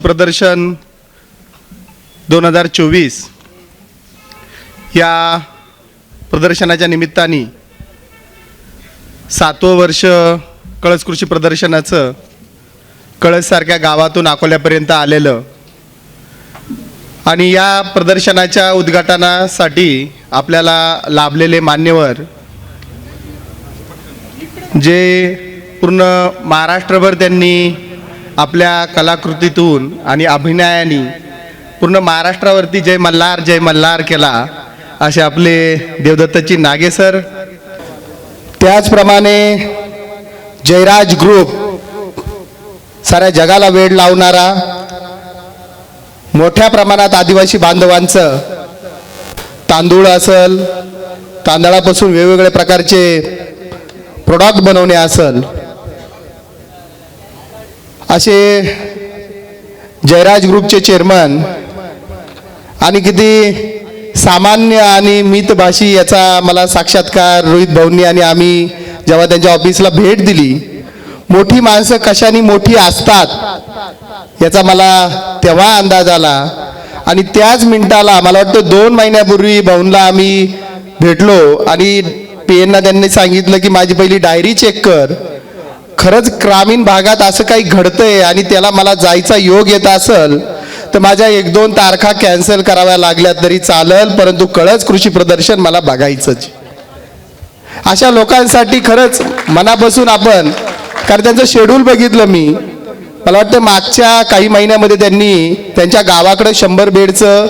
प्रदर्शन दोन हजार चोवीस या प्रदर्शनाच्या निमित्ताने सातवं वर्ष कळस कृषी प्रदर्शनाचं कळससारख्या गावातून अकोल्यापर्यंत आलेलं आणि या प्रदर्शनाच्या उद्घाटनासाठी आपल्याला लाभलेले मान्यवर जे पूर्ण महाराष्ट्रभर त्यांनी आपल्या कलाकृतीतून आणि अभिनयाने पूर्ण महाराष्ट्रावरती जय मल्हार जय मल्हार केला असे आपले देवदत्ताची नागे सर. त्याचप्रमाणे जयराज ग्रुप साऱ्या जगाला वेळ लावणारा मोठ्या प्रमाणात आदिवासी बांधवांचं तांदूळ असल तांदळापासून वेगवेगळ्या प्रकारचे प्रोडक्ट बनवणे असल असे जयराज ग्रुपचे चेअरमन आणि किती सामान्य आणि मितभाषी याचा मला साक्षात्कार रोहित भाऊंनी आणि आम्ही जेव्हा त्यांच्या ऑफिसला भेट दिली मोठी माणसं कशाने मोठी असतात याचा मला तेव्हा अंदाज आला आणि त्याच मिनिटाला मला वाटतं दोन महिन्यापूर्वी भाऊंना आम्ही भेटलो आणि पी एनना त्यांनी सांगितलं की माझी पहिली डायरी चेक कर. खरंच ग्रामीण भागात असं काही घडतंय आणि त्याला मला जायचा योग येत असेल तर माझ्या एक दोन तारखा कॅन्सल कराव्या लागल्या तरी चालेल परंतु कळच कृषी प्रदर्शन मला बघायचंच अशा लोकांसाठी खरंच मनापासून आपण कारण त्यांचं शेड्यूल बघितलं मी मला वाटतं मागच्या काही महिन्यामध्ये त्यांनी त्यांच्या गावाकडे शंभर बेडचं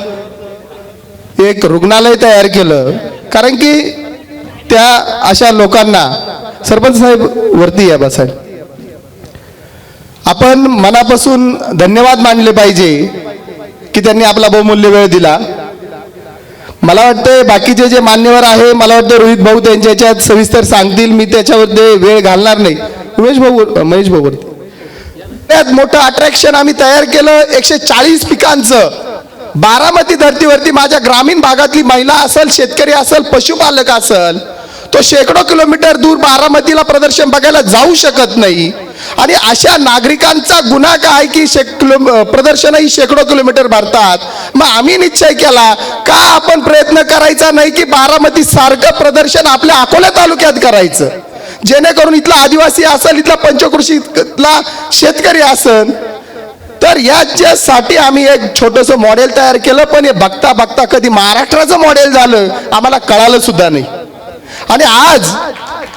एक रुग्णालय तयार केलं. कारण की त्या अशा लोकांना सरपंच साहेब वरती या बासाहेब आपण मनापासून धन्यवाद मानले पाहिजे की त्यांनी आपला बहुमूल्य वेळ दिला. मला वाटतं बाकीचे जे मान्यवर आहे मला वाटतं रोहित भाऊ त्यांच्या याच्यात सविस्तर सांगतील मी त्याच्यामध्ये वेळ घालणार नाही. उमेश भाऊ महेश भाऊ त्यात मोठं अट्रॅक्शन आम्ही तयार केलं एकशे चाळीस पिकांचं. बारामती धर्तीवरती माझ्या ग्रामीण भागातली महिला असेल शेतकरी असेल पशुपालक असेल तो शेकडो किलोमीटर दूर बारामतीला प्रदर्शन बघायला जाऊ शकत नाही. आणि अशा नागरिकांचा गुन्हा काय की शेक किलो प्रदर्शनही शेकडो किलोमीटर भरतात. मग आम्ही निश्चय केला का आपण प्रयत्न करायचा नाही की बारामती सारखं प्रदर्शन आपल्या अकोला तालुक्यात करायचं? जेणेकरून इथला आदिवासी असेल इथला पंचकृषीतला शेतकरी असेल तर याच्यासाठी आम्ही एक छोटंसं मॉडेल तयार केलं पण हे बघता बघता कधी महाराष्ट्राचं मॉडेल झालं आम्हाला कळालं सुद्धा नाही. आणि आज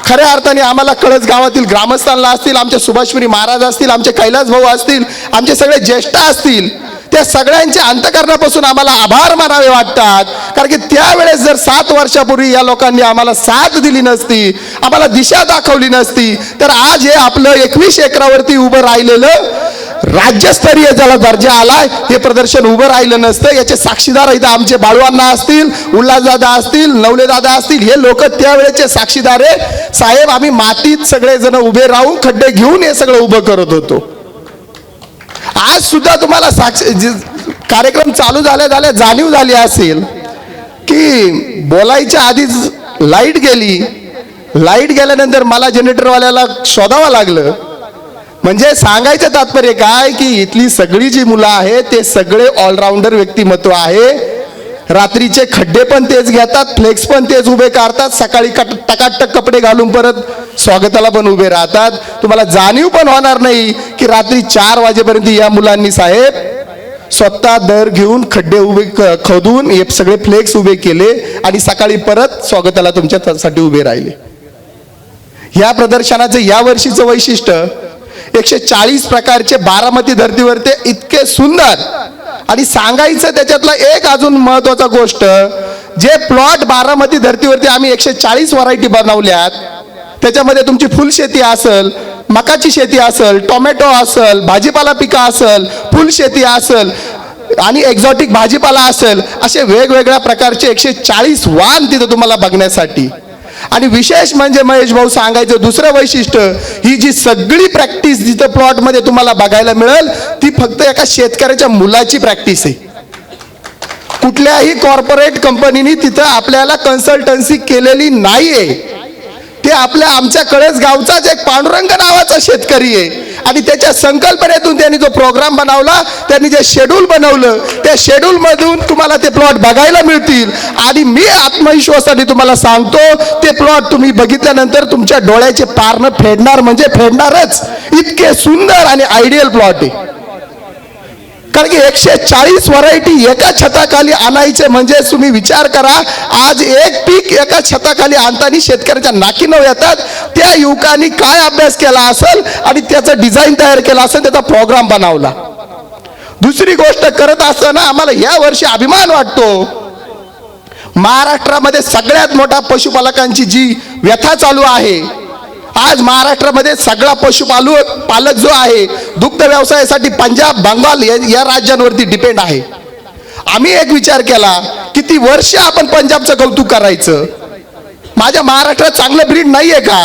खऱ्या अर्थाने आम्हाला कळस गावातील ग्रामस्थांना असतील आमचे सुभाषपुरी महाराज असतील आमचे कैलास भाऊ असतील आमचे सगळे ज्येष्ठ असतील त्या सगळ्यांच्या अंतकरणापासून आम्हाला आभार मानावे वाटतात. कारण की त्यावेळेस जर सात वर्षापूर्वी या लोकांनी आम्हाला साथ दिली नसती आम्हाला दिशा दाखवली नसती तर आज हे आपलं एकवीस एकरावरती उभं राहिलेलं राज्यस्तरीय ज्याला दर्जा आलाय हे प्रदर्शन उभं राहिलं नसतं. याचे साक्षीदार इथं आमचे बाळवांना असतील उल्हासदादा असतील नवलेदादा असतील हे लोक त्यावेळेचे साक्षीदार आहे साहेब आम्ही मातीत सगळेजण उभे राहून खड्डे घेऊन हे सगळं उभं करत होतो. आज सुद्धा तुम्हाला साक्ष कार्यक्रम चालू झाल्या झाल्या जाणीव झाली असेल की बोलायच्या आधीच लाइट गेली. लाइट गेल्यानंतर मला जनरेटरवाल्याला शोधावं लागलं. म्हणजे सांगायचं तात्पर्य काय की इथली सगळी जी मुलं आहेत ते सगळे ऑलराऊंडर व्यक्तिमत्व आहे. रात्रीचे खड्डे पण तेच घेतात फ्लेक्स पण तेच उभे काढतात सकाळी कट टकाटक कपडे घालून परत स्वागताला पण उभे राहतात. तुम्हाला जाणीव पण होणार नाही की रात्री चार वाजेपर्यंत या मुलांनी साहेब स्वतः दर घेऊन खड्डे उभे क- खोदून हे सगळे फ्लेक्स उभे केले आणि सकाळी परत स्वागताला तुमच्यासाठी उभे राहिले. या प्रदर्शनाचं या वर्षीचं वैशिष्ट्य एकशे चाळीस प्रकारचे बारामती धर्तीवर ते इतके सुंदर. आणि सांगायचं त्याच्यातला एक अजून महत्त्वाचा गोष्ट जे प्लॉट बारामती धर्तीवरती आम्ही एकशे चाळीस व्हरायटी बनवल्यात त्याच्यामध्ये तुमची फुलशेती असेल मकाची शेती असेल टोमॅटो असेल भाजीपाला पिकं असेल फुलशेती असेल आणि एक्झॉटिक भाजीपाला असेल असे वेगवेगळ्या प्रकारचे एकशे चाळीस वाहन तिथं तुम्हाला बघण्यासाठी. आणि विशेष म्हणजे महेश भाऊ सांगायचं दुसरं वैशिष्ट्य ही जी सगळी प्रॅक्टिस जिथं प्लॉटमध्ये तुम्हाला बघायला मिळेल ती फक्त एका शेतकऱ्याच्या मुलाची प्रॅक्टिस आहे. कुठल्याही कॉर्पोरेट कंपनीनी तिथं आपल्याला कन्सल्टन्सी केलेली नाहीये. ते आपल्या आमच्याकडेच गावचाच एक पांडुरंग नावाचा शेतकरी आहे. आणि त्याच्या संकल्पनेतून त्यांनी जो प्रोग्राम बनवला त्यांनी जे शेड्यूल बनवलं त्या शेड्यूलमधून तुम्हाला ते प्लॉट बघायला मिळतील. आणि मी आत्मविश्वासाने तुम्हाला सांगतो ते प्लॉट तुम्ही बघितल्यानंतर तुमच्या डोळ्याचे पारणं फेडणार म्हणजे फेडणारच. इतके सुंदर आणि आयडियल प्लॉट आहे. कारण की एकशे चाळीस व्हरायटी एका छताखाली आणायचे म्हणजे तुम्ही विचार करा आज एक पीक एका छताखाली आणताना शेतकऱ्याच्या नाकीनं येतात. त्या युवकांनी काय अभ्यास केला असेल आणि त्याचं डिझाईन तयार केला असेल त्याचा प्रोग्राम बनवला. दुसरी गोष्ट करत असताना आम्हाला या वर्षी अभिमान वाटतो. महाराष्ट्रामध्ये सगळ्यात मोठा पशुपालकांची जी व्यथा चालू आहे आज महाराष्ट्रामध्ये सगळा पशुपालू पालक जो आहे दुग्ध व्यवसायासाठी पंजाब बंगाल या या राज्यांवरती डिपेंड आहे. आम्ही एक विचार केला किती वर्ष आपण पंजाबचं कौतुक करायचं. माझ्या महाराष्ट्रात चांगलं ब्रीड नाहीये का?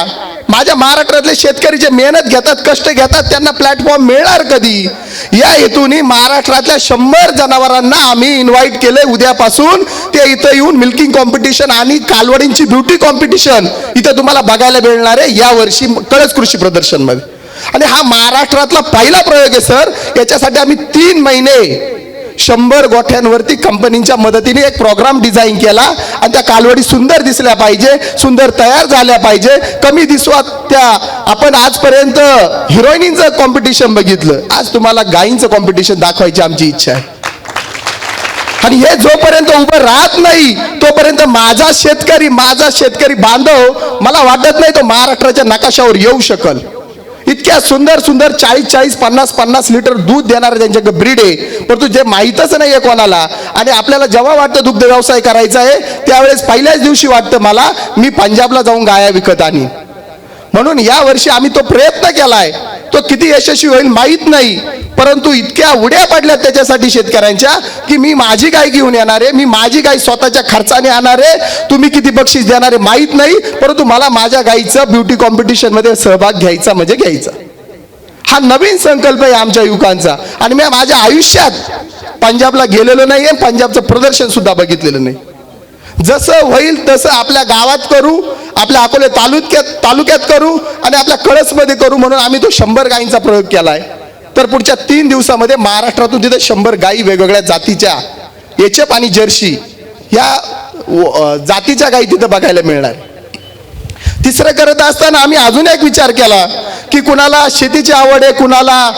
माझ्या महाराष्ट्रातले शेतकरी जे मेहनत घेतात कष्ट घेतात त्यांना प्लॅटफॉर्म मिळणार कधी? या हेतूने महाराष्ट्रातल्या शंभर जनावरांना आम्ही इन्व्हाइट केले उद्यापासून. ते इथं येऊन मिल्किंग कॉम्पिटिशन आणि कालवडींची ब्युटी कॉम्पिटिशन इथं तुम्हाला बघायला मिळणार आहे. या वर्षी कळस कृषी प्रदर्शनमध्ये. आणि हा महाराष्ट्रातला पहिला प्रयोग आहे सर. याच्यासाठी आम्ही तीन महिने शंभर गोठ्यांवरती कंपनीच्या मदतीने एक प्रोग्राम डिझाईन केला. आणि त्या कालवडी सुंदर दिसल्या पाहिजे सुंदर तयार झाल्या पाहिजे. कमी दिसवा त्या. आपण आजपर्यंत हिरोईनींचं कॉम्पिटिशन बघितलं. आज तुम्हाला गायींचं कॉम्पिटिशन दाखवायची आमची इच्छा आहे. आणि हे जोपर्यंत उभं राहत नाही तोपर्यंत माझा शेतकरी माझा शेतकरी बांधव मला वाटत नाही तो महाराष्ट्राच्या नकाशावर येऊ शकल. इतक्या सुंदर सुंदर चाळीस चाळीस पन्नास पन्नास लिटर दूध देणारे त्यांच्याकडे. ब्रीड आहे. परंतु जे माहीतच नाही आहे कोणाला आणि आपल्याला जेव्हा वाटतं दुग्ध व्यवसाय करायचा आहे त्यावेळेस पहिल्याच दिवशी वाटतं मला मी पंजाबला जाऊन गाया विकत आणि म्हणून या वर्षी आम्ही तो प्रयत्न केलाय. तो किती यशस्वी होईल माहीत नाही. परंतु इतक्या उड्या पडल्या त्याच्यासाठी शेतकऱ्यांच्या की मी माझी गाय घेऊन येणार आहे मी माझी गाय स्वतःच्या खर्चाने आणणार आहे तुम्ही किती बक्षीस देणार आहे माहीत नाही परंतु मला माझ्या गाईचं ब्युटी कॉम्पिटिशनमध्ये सहभाग घ्यायचा म्हणजे घ्यायचा. हा नवीन संकल्प आहे आमच्या युवकांचा. आणि मी माझ्या आयुष्यात पंजाबला गेलेलो नाही आहे पंजाबचं प्रदर्शन सुद्धा बघितलेलं नाही. जसं होईल तसं आपल्या गावात करू आपल्या अकोले तालुक्यात तालुक्यात करू आणि आपल्या कळसमध्ये करू म्हणून आम्ही तो शंभर गायींचा प्रयोग केलाय. तर पुढच्या तीन दिवसामध्ये महाराष्ट्रातून तिथे शंभर गायी वेगवेगळ्या जातीच्या एचएफ आणि जर्सी या जातीच्या गायी तिथं बघायला मिळणार. तिसरं करत असताना आम्ही अजून एक विचार केला की कुणाला शेतीची आवड आहे कुणाला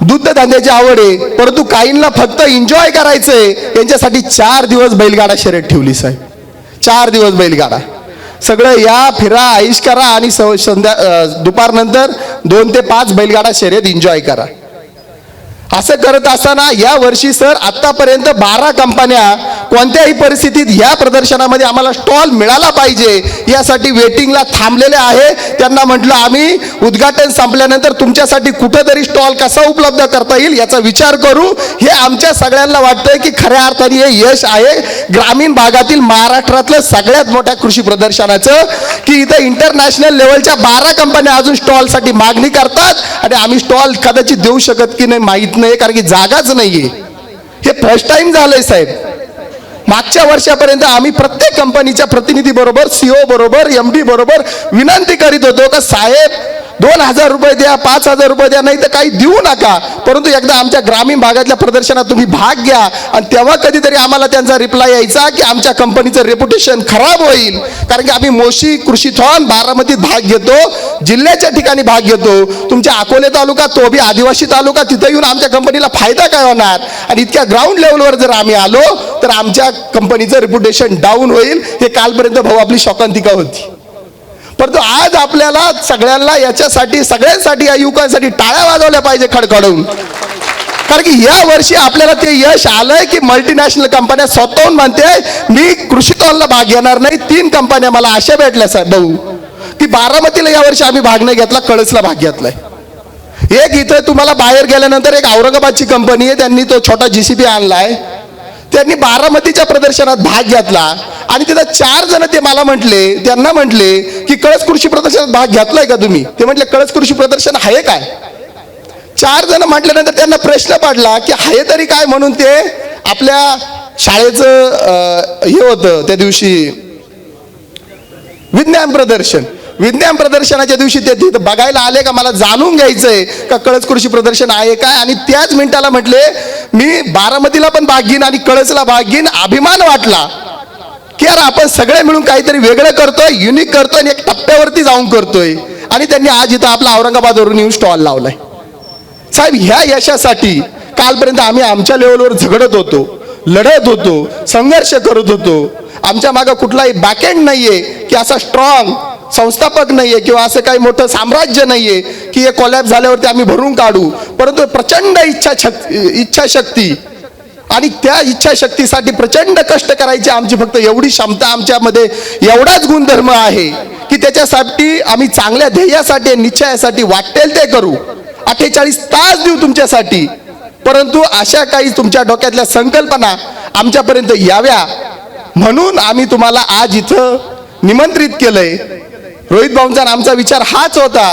दूध धंद्याची आवड आहे परंतु काहींना फक्त एन्जॉय करायचंय यांच्यासाठी चार दिवस बैलगाडा शर्यत ठेवली साहेब. चार दिवस बैलगाडा. सगळं या फिरा आईश करा आणि संध्या दुपारनंतर दोन ते पाच बैलगाडा शर्यत एन्जॉय करा. असं करत असताना या वर्षी सर आतापर्यंत बारा कंपन्या कोणत्याही परिस्थितीत ह्या प्रदर्शनामध्ये आम्हाला स्टॉल मिळाला पाहिजे यासाठी वेटिंगला थांबलेले आहे. त्यांना म्हटलं आम्ही उद्घाटन संपल्यानंतर तुमच्यासाठी कुठंतरी स्टॉल कसा उपलब्ध करता येईल याचा विचार करू. हे आमच्या सगळ्यांना वाटतंय की खऱ्या अर्थाने हे यश आहे. ग्रामीण भागातील महाराष्ट्रातलं सगळ्यात मोठ्या कृषी प्रदर्शनाचं की इथं इंटरनॅशनल लेवलच्या बारा कंपन्या अजून स्टॉलसाठी मागणी करतात आणि आम्ही स्टॉल कदाचित देऊ शकत की नाही माहीत नाही कारण की जागाच नाहीये. हे फर्स्ट टाइम झालंय साहेब. मागच्या वर्षापर्यंत आम्ही प्रत्येक कंपनीच्या प्रतिनिधी बरोबर सीओ बरोबर एम डी बरोबर विनंती करीत होतो का साहेब दोन हजार रुपये द्या पाच हजार रुपये द्या नाही तर काही देऊ नका. परंतु एकदा आमच्या ग्रामीण भागातल्या प्रदर्शनात तुम्ही भाग घ्या. आणि तेव्हा कधीतरी आम्हाला त्यांचा रिप्लाय यायचा की आमच्या कंपनीचं रेप्युटेशन खराब होईल. कारण की आम्ही मोशी कृषीथॉन बारामतीत भाग घेतो जिल्ह्याच्या ठिकाणी भाग घेतो. तुमच्या अकोले तालुका तो बी आदिवासी तालुका तिथं येऊन आमच्या कंपनीला फायदा काय होणार? आणि इतक्या ग्राउंड लेवलवर जर आम्ही आलो तर आमच्या कंपनीचं रेप्युटेशन डाऊन होईल. हे कालपर्यंत भाऊ आपली शॉकांतिका होती. परंतु आज आपल्याला सगळ्यांना याच्यासाठी सगळ्यांसाठी या युवकांसाठी टाळ्या वाजवल्या पाहिजे खडखडून. कारण की या वर्षी आपल्याला ते यश आलंय की मल्टीनॅशनल कंपन्या स्वतःहून म्हणते मी कृषी भाग घेणार नाही तीन कंपन्या मला अशा भेटल्या सर भाऊ की बारामतीला या वर्षी आम्ही भाग नाही घेतला कळसला भाग घेतलाय. एक इथं तुम्हाला बाहेर गेल्यानंतर एक औरंगाबादची कंपनी आहे त्यांनी तो छोटा जीसीबी आणलाय. त्यांनी बारामतीच्या प्रदर्शनात भाग घेतला. आणि तिथं चार जण ते मला म्हटले त्यांना म्हटले की कळस कृषी प्रदर्शनात भाग घेतलाय का तुम्ही? ते म्हटले कळस कृषी प्रदर्शन आहे काय? चार जण म्हटल्यानंतर त्यांना प्रश्न पडला की आहे तरी काय म्हणून ते आपल्या शाळेचं हे होतं त्या दिवशी विज्ञान प्रदर्शन. विज्ञान प्रदर्शनाच्या दिवशी ते तिथं बघायला आले का मला जाणून घ्यायचंय का कळस कृषी प्रदर्शन आहे काय? आणि त्याच मिनिटाला म्हटले मी बारामतीला पण भाग घेईन आणि कळसला भाग घेईन. अभिमान वाटला. की यार आपण सगळे मिळून काहीतरी वेगळं करतोय युनिक करतोय आणि एक टप्प्यावरती जाऊन करतोय. आणि त्यांनी आज इथं आपला औरंगाबादवरून येऊन स्टॉल लावलाय. साहेब ह्या यशासाठी कालपर्यंत आम्ही आमच्या लेवलवर झगडत होतो लढत होतो संघर्ष करत होतो. आमच्या मागं कुठलाही बॅकएंड नाहीये की असा स्ट्रॉंग संस्थापक नाहीये किंवा असं काही मोठं साम्राज्य नाहीये की हे कोलॅप झाल्यावरती आम्ही भरून काढू. परंतु प्रचंड इच्छा इच्छाशक्ती आणि त्या इच्छाशक्तीसाठी प्रचंड कष्ट करायची आमची फक्त एवढी क्षमता आमच्यामध्ये एवढाच गुणधर्म आहे की त्याच्यासाठी आम्ही चांगल्या ध्येयासाठी निश्चयासाठी वाटेल ते करू. अठ्ठेचाळीस तास देऊ तुमच्यासाठी. परंतु अशा काही तुमच्या डोक्यातल्या संकल्पना आमच्यापर्यंत याव्या. म्हणून आम्ही तुम्हाला आज इथं निमंत्रित केलंय. रोहित भाऊंचा आमचा विचार हाच होता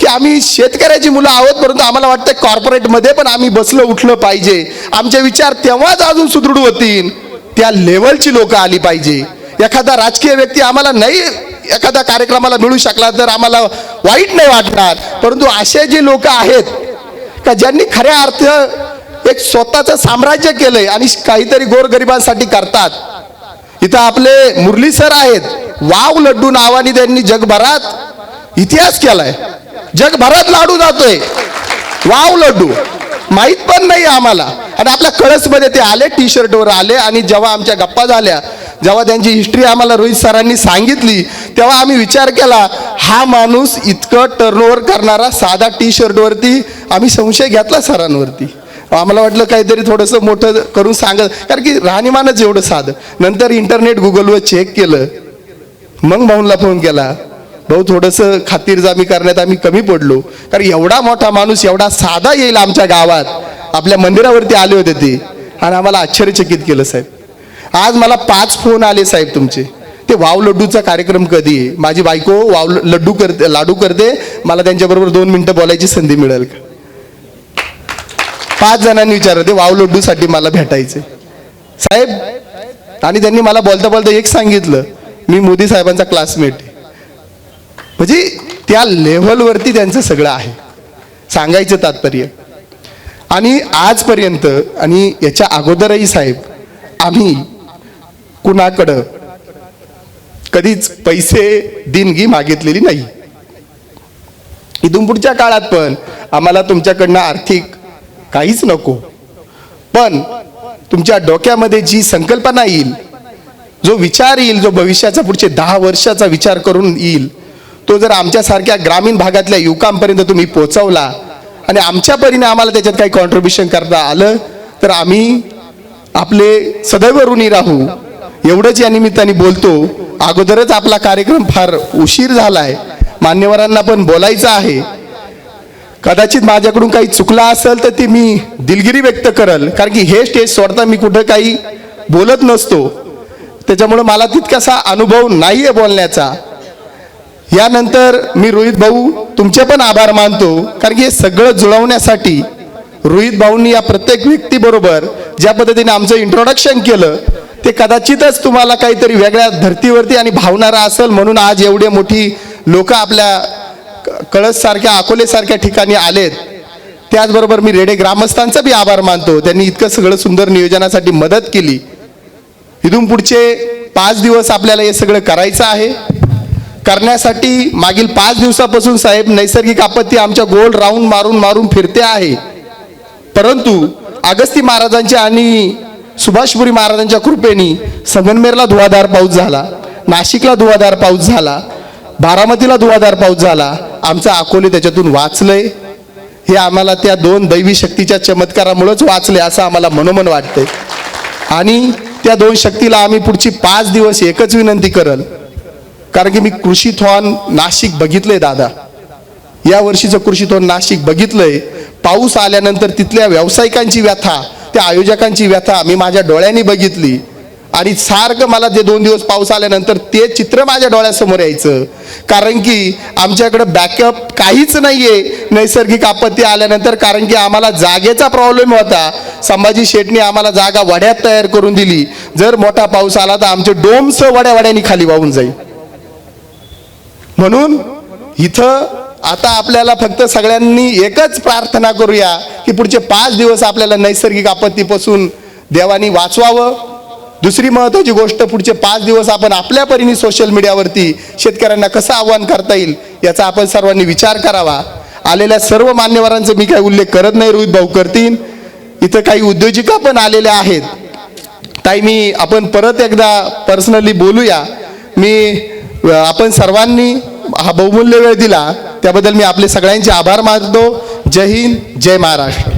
की आम्ही शेतकऱ्याची मुलं आहोत परंतु आम्हाला वाटतं कॉर्पोरेटमध्ये पण आम्ही बसलं उठलं पाहिजे. आमचे विचार तेव्हाच अजून सुदृढ होतील. त्या लेवलची लोक आली पाहिजे. एखादा राजकीय व्यक्ती आम्हाला नाही एखाद्या कार्यक्रमाला मिळू शकला तर आम्हाला वाईट नाही वाटणार. परंतु असे जे लोक आहेत का ज्यांनी खऱ्या अर्थ एक स्वतःचं साम्राज्य केलंय आणि काहीतरी गोरगरिबांसाठी करतात. इथं आपले मुरली सर आहेत. वाव लड्डू नावाने त्यांनी जगभरात इतिहास केलाय. जगभरात लाडू जातोय. वाव लड्डू. माहीत पण नाही आम्हाला. आणि आपल्या कळसमध्ये ते आले टी शर्टवर आले आणि जेव्हा आमच्या गप्पा झाल्या जेव्हा त्यांची हिस्ट्री आम्हाला रोहित सरांनी सांगितली तेव्हा आम्ही विचार केला हा माणूस इतकं टर्नओव्हर करणारा साधा टी शर्टवरती आम्ही संशय घेतला सरांवरती. आम्हाला वाटलं काहीतरी थोडंसं मोठं करून सांगत कारण की राहणीमानच एवढं साधं. नंतर इंटरनेट गुगलवर चेक केलं. मग भाऊनला फोन केला भाऊ थोडंसं खातीरजामी करण्यात आम्ही कमी पडलो. कारण एवढा मोठा माणूस एवढा साधा येईल आमच्या गावात. आपल्या मंदिरावरती आले होते ते. आणि आम्हाला आश्चर्यचकित केलं साहेब. आज मला पाच फोन आले साहेब तुमचे. ते वाव लड्डूचा कार्यक्रम कधी? आहे माझी बायको वाव लड्डू करते लाडू करते. मला त्यांच्याबरोबर दोन मिनटं बोलायची संधी मिळेल का? पाच जणांनी विचारलं ते वाव लड्डूसाठी मला भेटायचे साहेब आणि त्यांनी मला बोलता बोलता एक सांगितलं मी मोदी साहेबांचा क्लासमेट म्हणजे त्या लेव्हलवरती त्यांचं सगळं आहे. सांगायचं तात्पर्य. आणि आजपर्यंत आणि याच्या अगोदरही साहेब आम्ही कुणाकडं कधीच पैसे दिनगी मागितलेली नाही. इथून पुढच्या काळात पण आम्हाला तुमच्याकडनं आर्थिक काहीच नको. पण तुमच्या डोक्यामध्ये जी संकल्पना येईल जो विचार येईल जो भविष्याचा पुढचे दहा वर्षाचा विचार करून येईल तो जर आमच्यासारख्या ग्रामीण भागातल्या युवकांपर्यंत तुम्ही पोचवला आणि आमच्या परीने आम्हाला त्याच्यात काही कॉन्ट्रीब्युशन करता आलं तर आम्ही आपले सदैव ऋणी राहू. एवढंच या निमित्ताने बोलतो. अगोदरच आपला कार्यक्रम फार उशीर झालाय. मान्यवरांना पण बोलायचं आहे. कदाचित माझ्याकडून काही चुकला असेल तर ते मी दिलगिरी व्यक्त करल. कारण की हे स्टेज सोडता मी कुठं काही बोलत नसतो. त्याच्यामुळं मला तितकासा अनुभव नाही आहे बोलण्याचा. यानंतर मी रोहित भाऊ तुमचे पण आभार मानतो कारण की हे सगळं जुळवण्यासाठी रोहित भाऊंनी या प्रत्येक व्यक्तीबरोबर ज्या पद्धतीने आमचं इंट्रोडक्शन केलं ते कदाचितच तुम्हाला काहीतरी वेगळ्या धर्तीवरती आणि भावणारा असेल म्हणून आज एवढे मोठी लोक आपल्या कळससारख्या अकोलेसारख्या ठिकाणी आलेत. त्याचबरोबर मी रेडे ग्रामस्थांचा बी आभार मानतो. त्यांनी इतकं सगळं सुंदर नियोजनासाठी मदत केली. इथून पुढचे पाच दिवस आपल्याला हे सगळं करायचं आहे. करण्यासाठी मागील पाच दिवसापासून साहेब नैसर्गिक आपत्ती आमच्या गोल राऊंड मारून मारून फिरते आहे. परंतु अगस्ती महाराजांच्या आणि सुभाषपुरी महाराजांच्या कृपेने संगनमेरला धुवाधार पाऊस झाला नाशिकला धुवाधार पाऊस झाला बारामतीला धुवाधार पाऊस झाला. आमचा अकोले त्याच्यातून वाचलंय. हे आम्हाला त्या दोन दैवी शक्तीच्या चमत्कारामुळेच वाचले असं आम्हाला मनोमन वाटतंय. आणि त्या दोन शक्तीला आम्ही पुढची पाच दिवस एकच विनंती करल. कारण की मी कृषीथॉन नाशिक बघितलंय दादा. या वर्षीचं कृषीथॉन नाशिक बघितलंय. पाऊस आल्यानंतर तिथल्या व्यावसायिकांची व्यथा त्या आयोजकांची व्यथा मी माझ्या डोळ्यांनी बघितली. आणि सारखं मला ते दोन दिवस पाऊस आल्यानंतर ते चित्र माझ्या डोळ्यासमोर यायचं. कारण की आमच्याकडे बॅकअप काहीच नाही आहे नैसर्गिक आपत्ती आल्यानंतर कारण की आम्हाला जागेचा प्रॉब्लेम होता. संभाजी शेटने आम्हाला जागा वड्यात तयार करून दिली. जर मोठा पाऊस आला तर आमचे डोमस वड्या वड्यानी खाली वाहून जाईल. म्हणून इथं आता आपल्याला फक्त सगळ्यांनी एकच प्रार्थना करूया की पुढचे पाच दिवस आपल्याला नैसर्गिक आपत्तीपासून देवानी वाचवावं. दुसरी महत्त्वाची गोष्ट पुढचे पाच दिवस आपण आपल्या परीने सोशल मीडियावरती शेतकऱ्यांना कसं आव्हान करता येईल याचा आपण सर्वांनी विचार करावा. आलेल्या सर्व मान्यवरांचा मी काही उल्लेख करत नाही रोहित भाऊ करतील. इथं काही उद्योजिका पण आलेल्या आहेत. ताई मी आपण परत एकदा पर्सनली बोलूया. मी आपण सर्वांनी हा बहुमूल्य वेळ दिला. त्याबद्दल मी आपले सगळ्यांचे आभार मानतो. जय हिंद जय महाराष्ट्र.